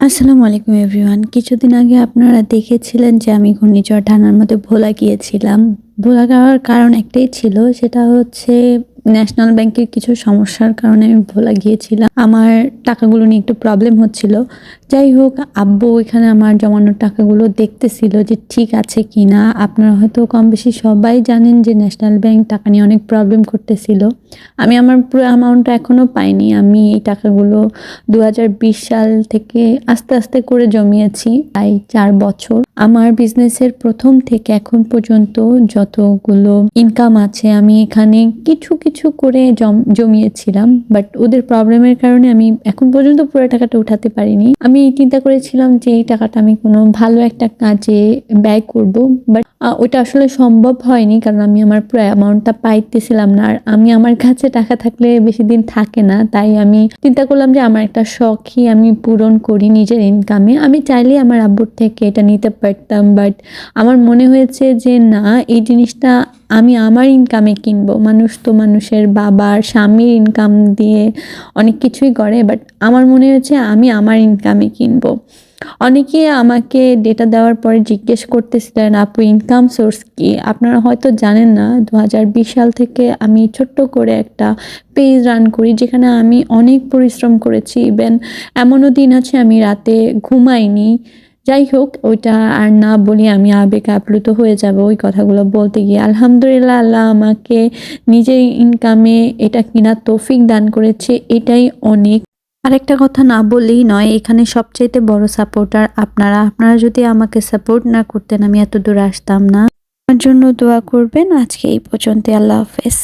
আসসালামু আলাইকুম এভরিওয়ান। কিছুদিন আগে আপনারা দেখেছিলেন যে আমি ঘূর্ণিঝড় ঢানার মধ্যে ভোলা গিয়েছিলাম। ভোলা গাওয়ার কারণ একটাই ছিল, সেটা হচ্ছে ন্যাশনাল ব্যাংকের কিছু সমস্যার কারণে আমি ভোলা গিয়েছিলাম। আমার টাকাগুলো নিয়ে একটু প্রবলেম হচ্ছিল। যাই হোক, আব্বু এখানে আমার জমানোর টাকাগুলো দেখতেছিল যে ঠিক আছে কি না আপনারা হয়তো কম বেশি সবাই জানেন যে ন্যাশনাল ব্যাংক টাকা নিয়ে অনেক প্রবলেম করতেছিল। আমি আমার পুরো অ্যামাউন্টটা এখনও পাইনি। আমি এই টাকাগুলো দু হাজার বিশ সাল থেকে আস্তে আস্তে করে জমিয়েছি, প্রায় চার বছর। আমার বিজনেসের প্রথম থেকে এখন পর্যন্ত যতগুলো ইনকাম আছে, আমি এখানে কিছু কিছু করে জম- জমিয়েছিলাম বাট ওদের প্রবলেমের কারণে আমি এখন পর্যন্ত পুরো টাকাটা উঠাতে পারিনি। আমি চিন্তা করেছিলাম যে এই টাকাটা আমি কোনো ভালো একটা কাজে ব্যয় করব বাট ওইটা আসলে সম্ভব হয়নি, কারণ আমি আমার পুরো অ্যামাউন্টটা পাইতেছিলাম না, আর আমি আমার কাছে টাকা থাকলে বেশি দিন থাকে না, তাই আমি চিন্তা করলাম যে আমার একটা শখই আমি পূরণ করি নিজের ইনকামে আমি চাইলে আমার আব্বুর থেকে এটা নিতে পারতাম বাট আমার মনে হয়েছে যে না, এই জিনিসটা আমি আমার ইনকামে কিনবো। মানুষ তো মানুষের বাবার, স্বামীর ইনকাম দিয়ে অনেক কিছুই করে বাট আমার মনে হয়েছে আমি আমার ইনকামে কিনবো। অনেকে আমাকে ডেটা দেওয়ার পরে জিজ্ঞেস করতেছিলেন, আপু ইনকাম সোর্স কি? আপনারা হয়তো জানেন না দু হাজার বিশ সাল থেকে আমি ছোট্ট করে একটা পেজ রান করি, যেখানে আমি অনেক পরিশ্রম করেছি। ইভেন এমনও দিন আছে আমি রাতে ঘুমাইনি। যাই হোক ওইটা আর না বলি আমি আবেগ আপ্লুত হয়ে যাব ওই কথাগুলো বলতে গিয়ে। আলহামদুলিল্লাহ, আল্লাহ আমাকে নিজের ইনকামে এটা কিনা তৌফিক দান করেছে, এটাই অনেক। আরেকটা কথা না বললেই নয়, এখানে সবচাইতে বড় সাপোর্টার আপনারা। আপনারা যদি আমাকে সাপোর্ট না করতেন, আমি এত দূর আসতাম না। আমার জন্য দোয়া করবেন। আজকে এই পর্যন্ত আল্লাহ হাফেজ।